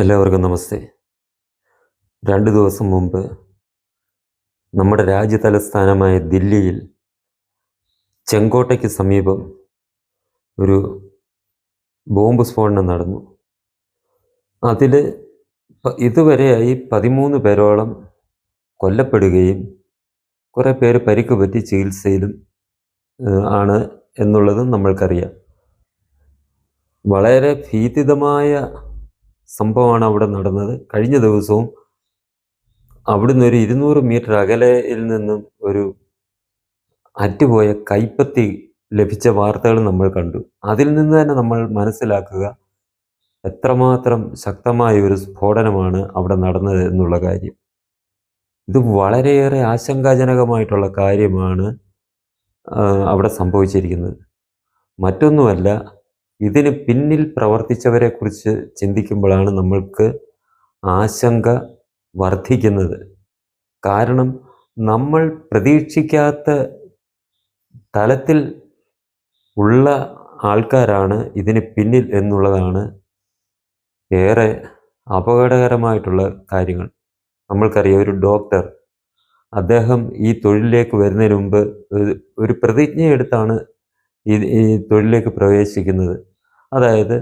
എല്ലാവർക്കും നമസ്തേ. രണ്ട് ദിവസം മുമ്പ് നമ്മുടെ രാജ്യ തലസ്ഥാനമായ ദില്ലിയിൽ ചെങ്കോട്ടയ്ക്ക് സമീപം ഒരു ബോംബ് സ്ഫോടനം നടന്നു. അതിൽ ഇതുവരെയായി പതിമൂന്ന് പേരോളം കൊല്ലപ്പെടുകയും കുറേ പേര് പരിക്ക് പറ്റി ചികിത്സയിലും ആണ് എന്നുള്ളതും നമ്മൾക്കറിയാം. വളരെ ഭീതിതമായ സംഭവമാണ് അവിടെ നടന്നത്. കഴിഞ്ഞ ദിവസവും അവിടുന്ന് ഒരു ഇരുന്നൂറ് മീറ്റർ അകലയിൽ നിന്നും ഒരു അറ്റുപോയ കൈപ്പത്തി ലഭിച്ച വാർത്തകൾ നമ്മൾ കണ്ടു. അതിൽ നിന്ന് തന്നെ നമ്മൾ മനസ്സിലാക്കുക എത്രമാത്രം ശക്തമായ ഒരു സ്ഫോടനമാണ് അവിടെ നടന്നത് എന്നുള്ള കാര്യം. ഇത് വളരെയേറെ ആശങ്കാജനകമായിട്ടുള്ള കാര്യമാണ് അവിടെ സംഭവിച്ചിരിക്കുന്നത്. മറ്റൊന്നുമല്ല ഇതിന് പിന്നിൽ പ്രവർത്തിച്ചവരെ കുറിച്ച് ചിന്തിക്കുമ്പോഴാണ് നമ്മൾക്ക് ആശങ്ക വർദ്ധിക്കുന്നത്. കാരണം നമ്മൾ പ്രതീക്ഷിക്കാത്ത തലത്തിൽ ഉള്ള ആൾക്കാരാണ് ഇതിന് പിന്നിൽ എന്നുള്ളതാണ് ഏറെ അപകടകരമായിട്ടുള്ള കാര്യങ്ങൾ. നമ്മൾക്കറിയാം ഒരു ഡോക്ടർ അദ്ദേഹം ഈ തൊഴിലിലേക്ക് വരുന്നതിന് മുമ്പ് ഒരു- പ്രതിജ്ഞയെടുത്താണ് ഈ തൊഴിലിലേക്ക് പ്രവേശിക്കുന്നത്. അതായത്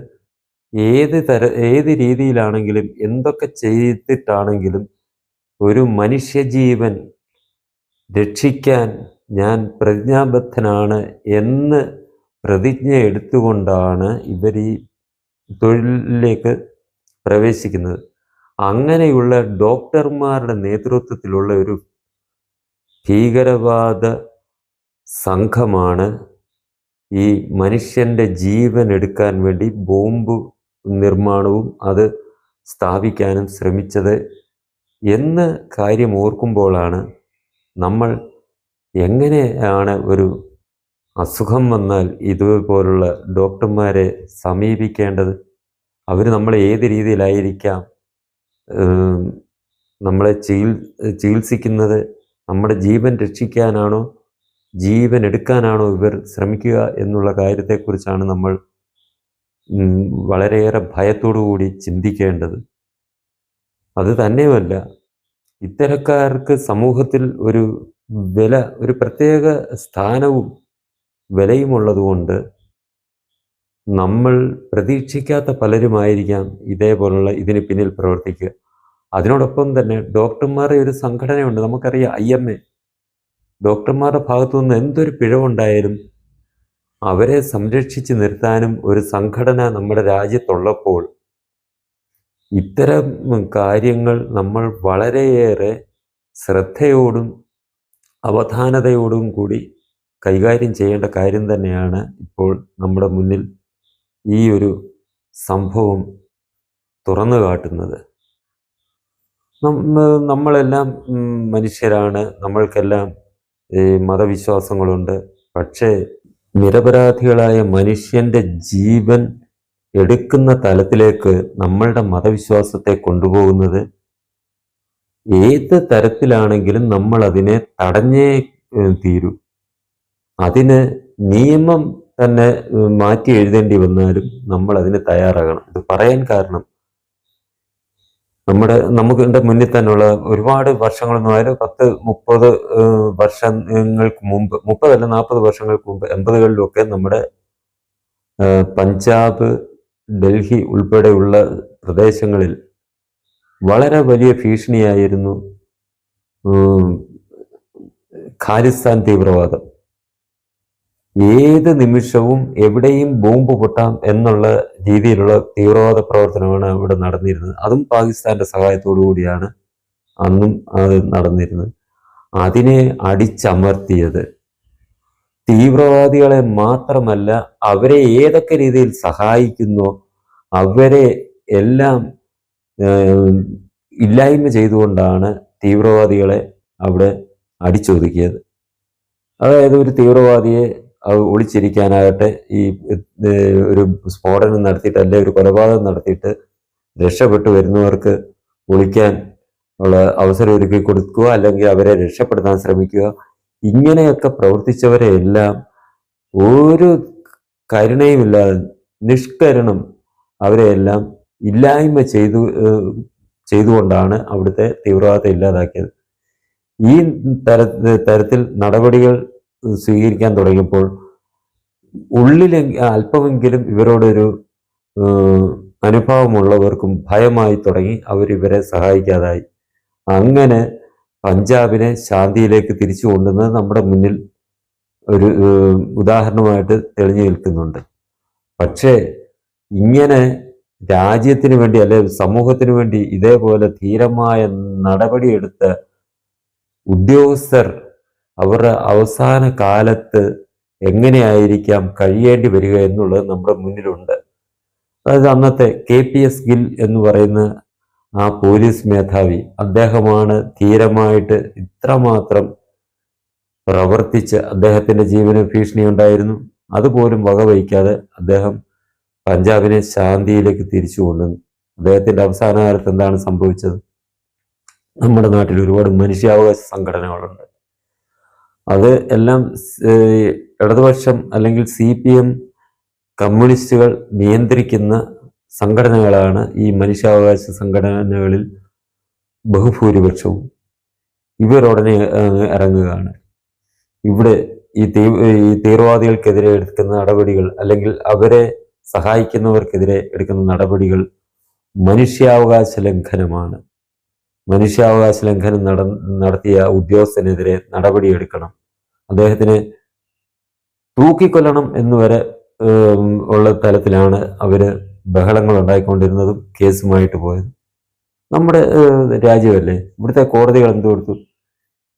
ഏത് തര ഏത് രീതിയിലാണെങ്കിലും എന്തൊക്കെ ചെയ്തിട്ടാണെങ്കിലും ഒരു മനുഷ്യജീവൻ രക്ഷിക്കാൻ ഞാൻ പ്രതിജ്ഞാബദ്ധനാണ് എന്ന് പ്രതിജ്ഞ എടുത്തുകൊണ്ടാണ് ഇവർ ഈ തൊഴിലിലേക്ക് പ്രവേശിക്കുന്നത്. അങ്ങനെയുള്ള ഡോക്ടർമാരുടെ നേതൃത്വത്തിലുള്ള ഒരു ഭീകരവാദ സംഘമാണ് ഈ മനുഷ്യന്റെ ജീവൻ എടുക്കാൻ വേണ്ടി ബോംബ് നിർമ്മാണവും അത് സ്ഥാപിക്കാനും ശ്രമിച്ചത് എന്ന് കാര്യം ഓർക്കുമ്പോഴാണ് നമ്മൾ എങ്ങനെയാണ് ഒരു അസുഖം വന്നാൽ ഇതുപോലുള്ള ഡോക്ടർമാരെ സമീപിക്കേണ്ടത്? അവർ നമ്മളെ ഏത് രീതിയിലായിരിക്കാം നമ്മളെ ചികിത്സിക്കുന്നത്? നമ്മുടെ ജീവൻ രക്ഷിക്കാനാണോ? ജീവൻ എടുക്കാനാണോ ഇവർ ശ്രമിക്കുക എന്നുള്ള കാര്യത്തെക്കുറിച്ചാണ് നമ്മൾ വളരെയേറെ കൂടി ചിന്തിക്കേണ്ടത്. അത് തന്നെയുമല്ല ഇത്തരക്കാർക്ക് സമൂഹത്തിൽ ഒരു വില ഒരു പ്രത്യേക സ്ഥാനവും വിലയുമുള്ളതുകൊണ്ട് നമ്മൾ പ്രതീക്ഷിക്കാത്ത പലരുമായിരിക്കാം ഇതേപോലുള്ള ഇതിന് പിന്നിൽ പ്രവർത്തിക്കുക. അതിനോടൊപ്പം തന്നെ ഡോക്ടർമാരുടെ ഒരു സംഘടനയുണ്ട് നമുക്കറിയാം ഐ എം എ. ഡോക്ടർമാരുടെ ഭാഗത്തുനിന്ന് എന്തൊരു പിഴവുണ്ടായാലും അവരെ സംരക്ഷിച്ച് നിർത്താനും ഒരു സംഘടന നമ്മുടെ രാജ്യത്തുള്ളപ്പോൾ ഇത്തരം കാര്യങ്ങൾ നമ്മൾ വളരെയേറെ ശ്രദ്ധയോടും അവധാനതയോടും കൂടി കൈകാര്യം ചെയ്യേണ്ട കാര്യം തന്നെയാണ് ഇപ്പോൾ നമ്മുടെ മുന്നിൽ ഈ ഒരു സംഭവം തുറന്നു കാട്ടുന്നത്. നമ്മളെല്ലാം മനുഷ്യരാണ്. നമ്മൾക്കെല്ലാം ഈ മതവിശ്വാസങ്ങളുണ്ട്. പക്ഷേ നിരപരാധികളായ മനുഷ്യന്റെ ജീവൻ എടുക്കുന്ന തലത്തിലേക്ക് നമ്മളുടെ മതവിശ്വാസത്തെ കൊണ്ടുപോകുന്നത് ഏത് തരത്തിലാണെങ്കിലും നമ്മൾ അതിനെ തടഞ്ഞേ തീരൂ. അതിന് നിയമം തന്നെ മാറ്റി എഴുതേണ്ടി വന്നാലും നമ്മൾ അതിന് തയ്യാറാകണം. ഇത് പറയാൻ കാരണം നമ്മുടെ നമുക്ക് എന്റെ മുന്നിൽ തന്നെയുള്ള ഒരുപാട് വർഷങ്ങളൊന്നും ആയാലും പത്ത് മുപ്പത് വർഷങ്ങൾക്ക് മുമ്പ് മുപ്പതല്ല നാൽപ്പത് വർഷങ്ങൾക്ക് മുമ്പ് എൺപതുകളിലൊക്കെ നമ്മുടെ പഞ്ചാബ് ഡൽഹി ഉൾപ്പെടെയുള്ള പ്രദേശങ്ങളിൽ വളരെ വലിയ ഭീഷണിയായിരുന്നു ഖാലിസ്ഥാൻ തീവ്രവാദം. ഏത് നിമിഷവും എവിടെയും ബോംബ് പൊട്ടാം എന്നുള്ള രീതിയിലുള്ള തീവ്രവാദ പ്രവർത്തനമാണ് ഇവിടെ നടന്നിരുന്നത്. അതും പാകിസ്ഥാന്റെ സഹായത്തോടു കൂടിയാണ് അന്നും അത് നടന്നിരുന്നത്. അതിനെ അടിച്ചമർത്തിയത് തീവ്രവാദികളെ മാത്രമല്ല അവരെ ഏതൊക്കെ രീതിയിൽ സഹായിക്കുന്നോ അവരെ എല്ലാം ഇല്ലായ്മ ചെയ്തുകൊണ്ടാണ് തീവ്രവാദികളെ അവിടെ അടിച്ചൊതുക്കിയത്. അതായത് ഒരു തീവ്രവാദിയെ ഒളിച്ചിരിക്കാനാകട്ടെ ഈ ഒരു സ്ഫോടനം നടത്തിയിട്ട് അല്ലെ ഒരു കൊലപാതകം നടത്തിയിട്ട് രക്ഷപ്പെട്ടു വരുന്നവർക്ക് ഒളിക്കാൻ ഉള്ള അവസരം ഒരുക്കി കൊടുക്കുക അല്ലെങ്കിൽ അവരെ രക്ഷപ്പെടുത്താൻ ശ്രമിക്കുക. ഇങ്ങനെയൊക്കെ പ്രവർത്തിച്ചവരെ എല്ലാം ഒരു കരുണയുമില്ലാതെ നിഷ്കരണം അവരെ എല്ലാം ഇല്ലായ്മ ചെയ്തു ചെയ്തുകൊണ്ടാണ് അവിടുത്തെ തീവ്രവാദത്തെ ഇല്ലാതാക്കിയത്. ഈ തര തരത്തിൽ നടപടികൾ സ്വീകരിക്കാൻ തുടങ്ങിയപ്പോൾ ഉള്ളിലെ അല്പമെങ്കിലും ഇവരോടൊരു അനുഭവമുള്ളവർക്കും ഭയമായി തുടങ്ങി അവരിവരെ സഹായിക്കാതായി. അങ്ങനെ പഞ്ചാബിനെ ശാന്തിയിലേക്ക് തിരിച്ചു കൊണ്ടുവന്നത് നമ്മുടെ മുന്നിൽ ഒരു ഉദാഹരണമായിട്ട് തെളിഞ്ഞു നിൽക്കുന്നുണ്ട്. പക്ഷേ ഇങ്ങനെ രാജ്യത്തിന് വേണ്ടി അല്ലെ സമൂഹത്തിന് വേണ്ടി ഇതേപോലെ ധീരമായ നടപടിയെടുത്ത ഉദ്യോഗസ്ഥർ അവരുടെ അവസാന കാലത്ത് എങ്ങനെയായിരിക്കാം കഴിയേണ്ടി വരിക എന്നുള്ളത് നമ്മുടെ മുന്നിലുണ്ട്. അതായത് അന്നത്തെ കെ പി എസ് ഗിൽ എന്ന് പറയുന്ന ആ പോലീസ് മേധാവി അദ്ദേഹമാണ് ധീരമായിട്ട് ഇത്രമാത്രം പ്രവർത്തിച്ച് അദ്ദേഹത്തിന്റെ ജീവന് ഭീഷണി ഉണ്ടായിരുന്നു. അതുപോലും വകവഹിക്കാതെ അദ്ദേഹം പഞ്ചാബിനെ ശാന്തിയിലേക്ക് തിരിച്ചു കൊണ്ടുവന്നു അദ്ദേഹത്തിന്റെ അവസാന കാലത്ത് എന്താണ് സംഭവിച്ചത്? നമ്മുടെ നാട്ടിൽ ഒരുപാട് മനുഷ്യാവകാശ സംഘടനകളുണ്ട്. അത് എല്ലാം ഇടതുപക്ഷം അല്ലെങ്കിൽ സി പി എം കമ്മ്യൂണിസ്റ്റുകൾ നിയന്ത്രിക്കുന്ന സംഘടനകളാണ് ഈ മനുഷ്യാവകാശ സംഘടനകളിൽ ബഹുഭൂരിപക്ഷവും. ഇവരുടനെ ഇറങ്ങുകയാണ്. ഇവിടെ ഈ തീ ഈ തീവ്രവാദികൾക്കെതിരെ എടുക്കുന്ന നടപടികൾ അല്ലെങ്കിൽ അവരെ സഹായിക്കുന്നവർക്കെതിരെ എടുക്കുന്ന നടപടികൾ മനുഷ്യാവകാശ ലംഘനമാണ്. മനുഷ്യാവകാശ ലംഘനം നട നടത്തിയ ഉദ്യോഗസ്ഥനെതിരെ നടപടിയെടുക്കണം. അദ്ദേഹത്തിന് തൂക്കിക്കൊല്ലണം എന്ന് വരെ ഉള്ള തലത്തിലാണ് അവർ ബഹളങ്ങൾ ഉണ്ടായിക്കൊണ്ടിരുന്നതും കേസുമായിട്ട് പോയത്. നമ്മുടെ രാജ്യമല്ലേ? ഇവിടുത്തെ കോടതികൾ എന്ത് കൊടുത്തു?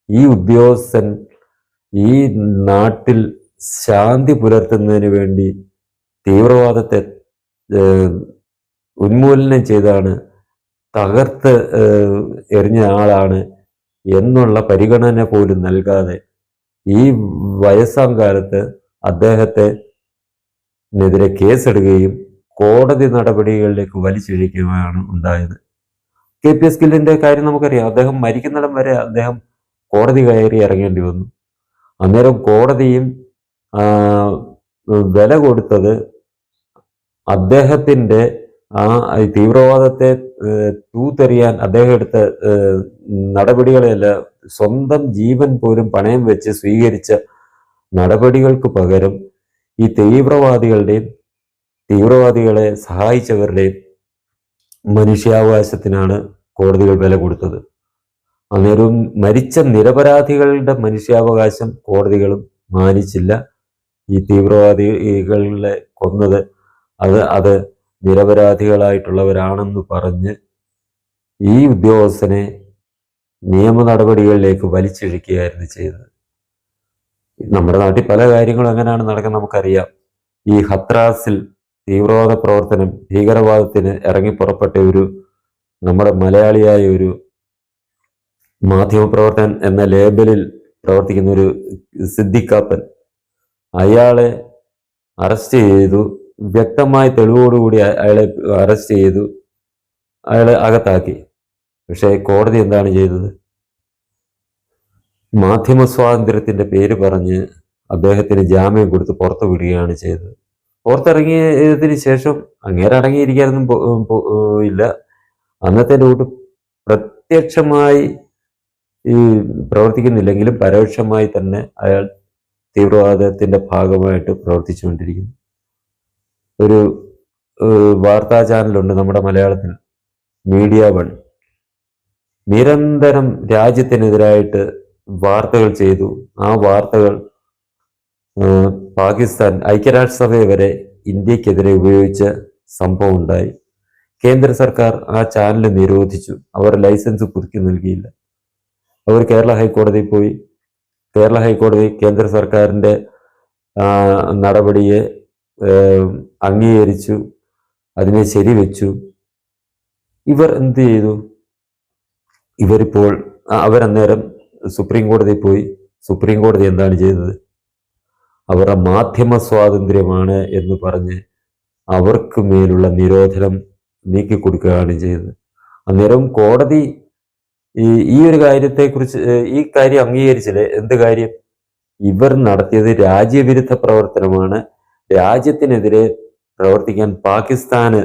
ഈ ഉദ്യോഗസ്ഥൻ ഈ നാട്ടിൽ ശാന്തി പുലർത്തുന്നതിന് വേണ്ടി തീവ്രവാദത്തെ ഉന്മൂലനം ചെയ്താണ് തകർത്ത് എറിഞ്ഞ ആളാണ് എന്നുള്ള പരിഗണന പോലും നൽകാതെ ഈ വയസ്സാം കാലത്ത് അദ്ദേഹത്തെ നെതിരെ കേസെടുക്കുകയും കോടതി നടപടികളിലേക്ക് വലിച്ചിഴയ്ക്കുകയാണ് ഉണ്ടായത്. കെ പി എസ് ഗില്ലിന്റെ കാര്യം നമുക്കറിയാം. അദ്ദേഹം മരിക്കുന്നിടം വരെ അദ്ദേഹം കോടതി കയറി ഇറങ്ങേണ്ടി വന്നു. അന്നേരം കോടതിയും വില കൊടുത്തത് അദ്ദേഹത്തിന്റെ ആ തീവ്രവാദത്തെ തൂത്തെറിയാൻ അദ്ദേഹം എടുത്ത നടപടികളെയല്ല സ്വന്തം ജീവൻ പോലും പണയം വെച്ച് സ്വീകരിച്ച നടപടികൾക്ക് പകരം ഈ തീവ്രവാദികളുടെയും തീവ്രവാദികളെ സഹായിച്ചവരുടെയും മനുഷ്യാവകാശത്തിനാണ് കോടതികൾ വില കൊടുത്തത്. അന്നേരവും മരിച്ച നിരപരാധികളുടെ മനുഷ്യാവകാശം കോടതികളും മാനിച്ചില്ല. ഈ തീവ്രവാദികളെ കൊന്നത് അത് അത് നിരപരാധികളായിട്ടുള്ളവരാണെന്ന് പറഞ്ഞ് ഈ ഉദ്യോഗസ്ഥനെ നിയമ നടപടികളിലേക്ക് വലിച്ചിഴക്കുകയായിരുന്നു ചെയ്തത്. നമ്മുടെ നാട്ടിൽ പല കാര്യങ്ങളും എങ്ങനെയാണ് നടക്കുന്നത് നമുക്കറിയാം. ഈ ഹത്രാസിൽ തീവ്രവാദ പ്രവർത്തനം ഭീകരവാദത്തിന് ഇറങ്ങി പുറപ്പെട്ട ഒരു നമ്മുടെ മലയാളിയായ ഒരു മാധ്യമപ്രവർത്തകൻ എന്ന ലേബലിൽ പ്രവർത്തിക്കുന്ന ഒരു സിദ്ദിഖാപ്പൻ അയാളെ അറസ്റ്റ് ചെയ്തു. വ്യക്തമായ തെളിവോടുകൂടി അയാളെ അറസ്റ്റ് ചെയ്തു. അയാളെ അകത്താക്കി. പക്ഷേ കോടതി എന്താണ് ചെയ്തത്? മാധ്യമ സ്വാതന്ത്ര്യത്തിന്റെ പേര് പറഞ്ഞ് അദ്ദേഹത്തിന് ജാമ്യം കൊടുത്ത് പുറത്തു വിടുകയാണ് ചെയ്തത്. പുറത്തിറങ്ങിയതിന് ശേഷം അങ്ങേരെ അടങ്ങിയിരിക്കാനൊന്നും ഇല്ല. അന്നത്തെ നോട്ട് പ്രത്യക്ഷമായി ഈ പ്രവർത്തിക്കുന്നില്ലെങ്കിലും പരോക്ഷമായി തന്നെ അയാൾ തീവ്രവാദത്തിന്റെ ഭാഗമായിട്ട് പ്രവർത്തിച്ചുകൊണ്ടിരിക്കുന്നു. ഒരു വാർത്താ ചാനലുണ്ട് നമ്മുടെ മലയാളത്തിൽ മീഡിയ വൺ. നിരന്തരം രാജ്യത്തിനെതിരായിട്ട് വാർത്തകൾ ചെയ്തു. ആ വാർത്തകൾ പാകിസ്ഥാൻ ഐക്യരാഷ്ട്രസഭയെ വരെ ഇന്ത്യക്കെതിരെ ഉപയോഗിച്ച സംഭവം ഉണ്ടായി. കേന്ദ്ര സർക്കാർ ആ ചാനൽ നിരോധിച്ചു. അവർ ലൈസൻസ് പുതുക്കി നൽകിയില്ല. അവർ കേരള ഹൈക്കോടതിയിൽ പോയി. കേരള ഹൈക്കോടതി കേന്ദ്ര സർക്കാരിന്റെ നടപടിയെ അംഗീകരിച്ചു അതിനെ ശരിവെച്ചു. ഇവർ എന്ത് ചെയ്തു? ഇവരിപ്പോൾ അവരന്നേരം സുപ്രീം കോടതിയിൽ പോയി. സുപ്രീം കോടതി എന്താണ് ചെയ്തത് അവരുടെ മാധ്യമ സ്വാതന്ത്ര്യമാണ് എന്ന് പറഞ്ഞ് അവർക്ക് മേലുള്ള നിരോധനം നീക്കിക്കൊടുക്കുകയാണ് ചെയ്തത് അന്നേരം കോടതി ഈ ഈ ഒരു കാര്യത്തെക്കുറിച്ച് കുറിച്ച് ഈ കാര്യം അംഗീകരിച്ചില്ലേ? എന്ത് കാര്യം? ഇവർ നടത്തിയത് രാജ്യവിരുദ്ധ പ്രവർത്തനമാണ്. രാജ്യത്തിനെതിരെ പ്രവർത്തിക്കാൻ പാകിസ്ഥാന്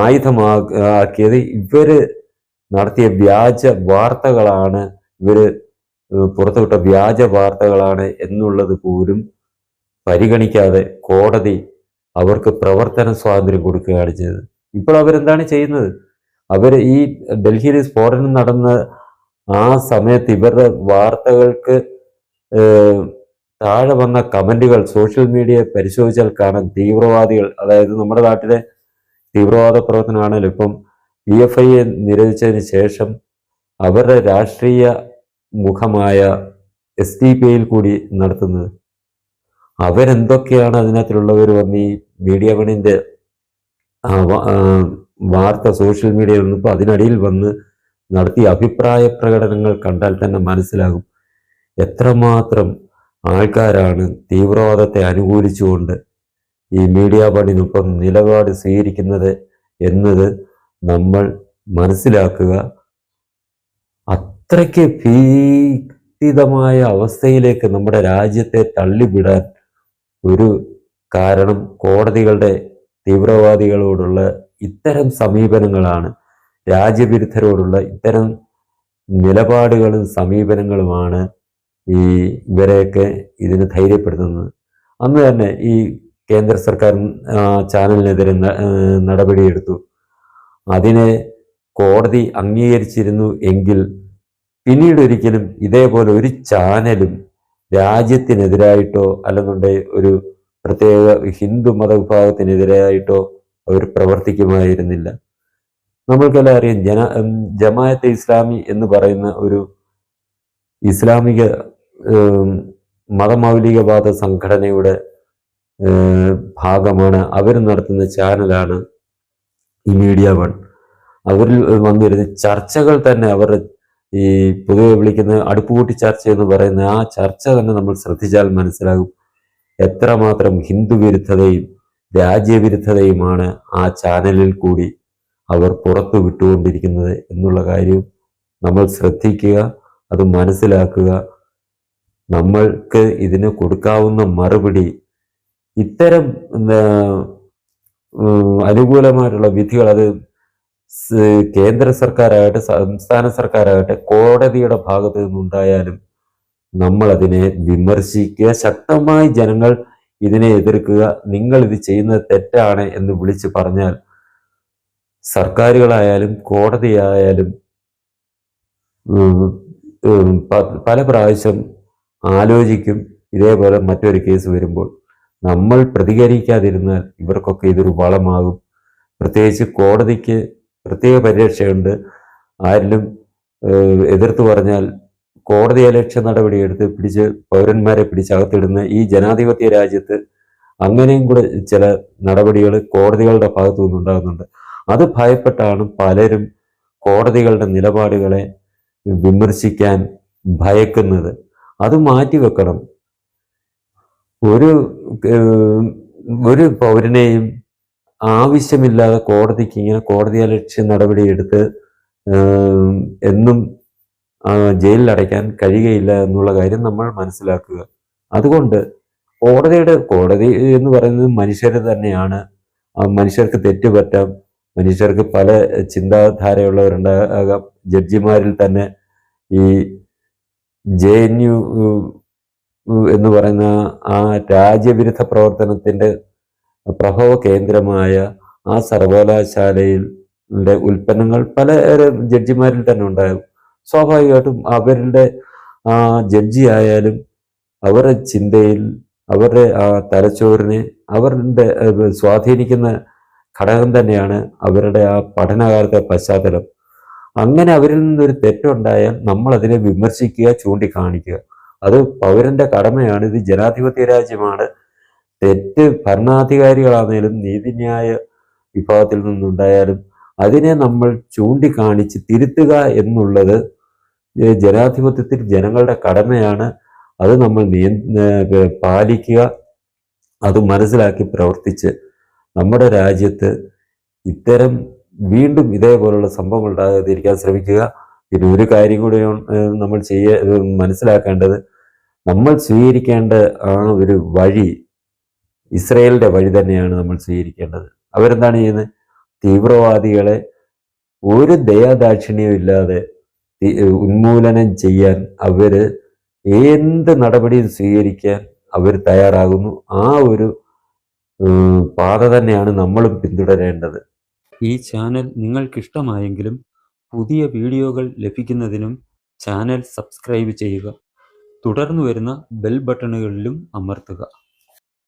ആയുധമാക്കിയത് ഇവർ നടത്തിയ വ്യാജ വാർത്തകളാണ്. ഇവർ പുറത്തുവിട്ട വ്യാജ വാർത്തകളാണ് എന്നുള്ളത് പോലും പരിഗണിക്കാതെ കോടതി അവർക്ക് പ്രവർത്തന സ്വാതന്ത്ര്യം കൊടുക്കുകയാണ് ചെയ്തത്. ഇപ്പോൾ അവരെന്താണ് ചെയ്യുന്നത്? അവർ ഈ ഡൽഹിയിൽ സ്ഫോടനം നടന്ന ആ സമയത്ത് ഇവരുടെ വാർത്തകൾക്ക് താഴെ വന്ന കമന്റുകൾ സോഷ്യൽ മീഡിയ പരിശോധിച്ചാൽ കാണാൻ തീവ്രവാദികൾ. അതായത് നമ്മുടെ നാട്ടിലെ തീവ്രവാദ പ്രവർത്തനമാണെങ്കിലും ഇപ്പം പി എഫ് ഐയെ നിരോധിച്ചതിന് ശേഷം അവരുടെ രാഷ്ട്രീയ മുഖമായ എസ് ഡി പി ഐയിൽ കൂടി നടത്തുന്നത്. അവരെന്തൊക്കെയാണ് അതിനകത്തുള്ളവർ വന്ന് ഈ മീഡിയ വണിന്റെ ആ വ- ആ വാർത്ത സോഷ്യൽ മീഡിയയിൽ വന്നപ്പോൾ അതിനടിയിൽ വന്ന് നടത്തിയ അഭിപ്രായ പ്രകടനങ്ങൾ കണ്ടാൽ തന്നെ മനസ്സിലാകും. എത്രമാത്രം ആൾക്കാരാണ് തീവ്രവാദത്തെ അനുകൂലിച്ചുകൊണ്ട് ഈ മീഡിയ പണിനൊപ്പം നിലപാട് സ്വീകരിക്കുന്നത് എന്നത് നമ്മൾ മനസ്സിലാക്കുക. അത്രയ്ക്ക് ഭീതിതമായ അവസ്ഥയിലേക്ക് നമ്മുടെ രാജ്യത്തെ തള്ളിവിടാൻ ഒരു കാരണം കോടതികളുടെ തീവ്രവാദികളോടുള്ള ഇത്തരം സമീപനങ്ങളാണ്. രാജ്യവിരുദ്ധരോടുള്ള ഇത്തരം നിലപാടുകളും സമീപനങ്ങളുമാണ് ഈ ഇവരെയൊക്കെ ഇതിന് ധൈര്യപ്പെടുത്തുന്നത്. അന്ന് തന്നെ ഈ കേന്ദ്ര സർക്കാർ ചാനലിനെതിരെ നടപടിയെടുത്തു. അതിനെ കോടതി അംഗീകരിച്ചിരുന്നു എങ്കിൽ പിന്നീട് ഒരിക്കലും ഇതേപോലെ ഒരു ചാനലും രാജ്യത്തിനെതിരായിട്ടോ അല്ലെന്നുണ്ടെങ്കിൽ ഒരു പ്രത്യേക ഹിന്ദു മതവിഭാഗത്തിനെതിരായിട്ടോ അവർ പ്രവർത്തിക്കുമായിരുന്നില്ല. നമ്മൾക്കെല്ലാം അറിയാം ജന ഉം, ജമാഅത്തെ ഇസ്ലാമി എന്ന് പറയുന്ന ഒരു ഇസ്ലാമിക മതമൗലികവാദ സംഘടനയുടെ ഭാഗമാണ്. അവർ നടത്തുന്ന ചാനലാണ് ഈ മീഡിയ വൺ. അവരിൽ വന്നിരുന്ന ചർച്ചകൾ തന്നെ അവർ ഈ പൊതുവെ വിളിക്കുന്ന അടുപ്പുകൂട്ടി ചർച്ച എന്ന് പറയുന്ന ആ ചർച്ച തന്നെ നമ്മൾ ശ്രദ്ധിച്ചാൽ മനസ്സിലാകും. എത്രമാത്രം ഹിന്ദു വിരുദ്ധതയും രാജ്യവിരുദ്ധതയുമാണ് ആ ചാനലിൽ കൂടി അവർ പുറത്തു വിട്ടുകൊണ്ടിരിക്കുന്നത് എന്നുള്ള കാര്യം നമ്മൾ ശ്രദ്ധിക്കുക അത് മനസ്സിലാക്കുക നമ്മൾക്ക് ഇതിന് കൊടുക്കാവുന്ന മറുപടി ഇത്തരം അനുകൂലമായിട്ടുള്ള വിധികൾ അത് കേന്ദ്ര സർക്കാരാകട്ടെ സംസ്ഥാന സർക്കാരാകട്ടെ കോടതിയുടെ ഭാഗത്ത് നിന്നുണ്ടായാലും നമ്മൾ അതിനെ വിമർശിക്കുക ശക്തമായി ജനങ്ങൾ ഇതിനെ എതിർക്കുക നിങ്ങൾ ഇത് ചെയ്യുന്നത് തെറ്റാണ് എന്ന് വിളിച്ചു പറഞ്ഞാൽ സർക്കാരുകളായാലും കോടതിയായാലും പല പ്രാവശ്യം ആലോചിക്കും. ഇതേപോലെ മറ്റൊരു കേസ് വരുമ്പോൾ നമ്മൾ പ്രതികരിക്കാതിരുന്നാൽ ഇവർക്കൊക്കെ ഇതൊരു വളമാകും. പ്രത്യേകിച്ച് കോടതിക്ക് പ്രത്യേക പരിരക്ഷയുണ്ട്. ആരിലും എതിർത്ത് പറഞ്ഞാൽ കോടതി അലക്ഷ്യ നടപടിയെടുത്ത് പിടിച്ച് പൗരന്മാരെ പിടിച്ചകത്തിടുന്ന ഈ ജനാധിപത്യ രാജ്യത്ത് അങ്ങനെയും കൂടെ ചില നടപടികൾ കോടതികളുടെ ഭാഗത്തു നിന്നുണ്ടാകുന്നുണ്ട് അത് ഭയപ്പെട്ടാണ് പലരും കോടതികളുടെ നിലപാടുകളെ വിമർശിക്കാൻ ഭയക്കുന്നത്. അത് മാറ്റിവെക്കണം ഒരു ഒരു പൗരനെയും ആവശ്യമില്ലാതെ കോടതിക്ക് ഇങ്ങനെ കോടതി അലക്ഷ്യ നടപടിയെടുത്ത് എന്നും ജയിലിൽ അടയ്ക്കാൻ കഴിയുകയില്ല എന്നുള്ള കാര്യം നമ്മൾ മനസ്സിലാക്കുക. അതുകൊണ്ട് കോടതിയുടെ കോടതി എന്ന് പറയുന്നത് മനുഷ്യർ തന്നെയാണ്. മനുഷ്യർക്ക് മനുഷ്യർക്ക് തെറ്റുപറ്റാം. മനുഷ്യർക്ക് പല ചിന്താധാരയുള്ളവരുണ്ടാകാം. ജഡ്ജിമാരിൽ തന്നെ ഈ ജെ എൻ യു എന്ന് പറയുന്ന ആ രാജ്യവിരുദ്ധ പ്രവർത്തനത്തിന്റെ പ്രഭവ കേന്ദ്രമായ ആ സർവകലാശാലയിൽ ഉൽപ്പന്നങ്ങൾ പല ജഡ്ജിമാരിൽ തന്നെ ഉണ്ടാകും. സ്വാഭാവികമായിട്ടും അവരുടെ ആ ജഡ്ജി ആയാലും അവരുടെ ചിന്തയിൽ അവരുടെ ആ തലച്ചോറിനെ അവരുടെ സ്വാധീനിക്കുന്ന ഘടകം തന്നെയാണ് അവരുടെ ആ പഠനകാലത്തെ പശ്ചാത്തലം. അങ്ങനെ അവരിൽ നിന്നൊരു തെറ്റുണ്ടായാൽ നമ്മൾ അതിനെ വിമർശിക്കുക ചൂണ്ടിക്കാണിക്കുക. അത് പൗരന്റെ കടമയാണ് ഇത് ജനാധിപത്യ രാജ്യമാണ്. തെറ്റ് ഭരണാധികാരികളാണെങ്കിലും നീതിന്യായ വിഭാഗത്തിൽ നിന്നുണ്ടായാലും അതിനെ നമ്മൾ ചൂണ്ടിക്കാണിച്ച് തിരുത്തുക എന്നുള്ളത് ജനാധിപത്യത്തിൽ ജനങ്ങളുടെ കടമയാണ്. അത് നമ്മൾ പാലിക്കുക അത് മനസ്സിലാക്കി പ്രവർത്തിച്ച് നമ്മുടെ രാജ്യത്ത് ഇത്തരം വീണ്ടും ഇതേപോലുള്ള സംഭവങ്ങൾ ഉണ്ടാകാതിരിക്കാൻ ശ്രമിക്കുക. പിന്നെ ഒരു കാര്യം കൂടി നമ്മൾ ചെയ്യ മനസ്സിലാക്കേണ്ടത് നമ്മൾ സ്വീകരിക്കേണ്ട ആ ഒരു വഴി ഇസ്രയേലിന്റെ വഴി തന്നെയാണ് നമ്മൾ സ്വീകരിക്കേണ്ടത്. അവരെന്താണ് ചെയ്യുന്നത്? തീവ്രവാദികളെ ഒരു ദയാദാക്ഷിണ്യവും ഇല്ലാതെ ഉന്മൂലനം ചെയ്യാൻ അവർ എന്ത് നടപടിയും സ്വീകരിക്കാൻ അവർ തയ്യാറാകുന്നു. ആ ഒരു പാത തന്നെയാണ് നമ്മളും പിന്തുടരേണ്ടത്. ഈ ചാനൽ നിങ്ങൾക്കിഷ്ടമായെങ്കിലും പുതിയ വീഡിയോകൾ ലഭിക്കുന്നതിനും ചാനൽ സബ്സ്ക്രൈബ് ചെയ്യുക. തുടർന്ന് വരുന്ന ബെൽ ബട്ടണുകളിലും അമർത്തുക.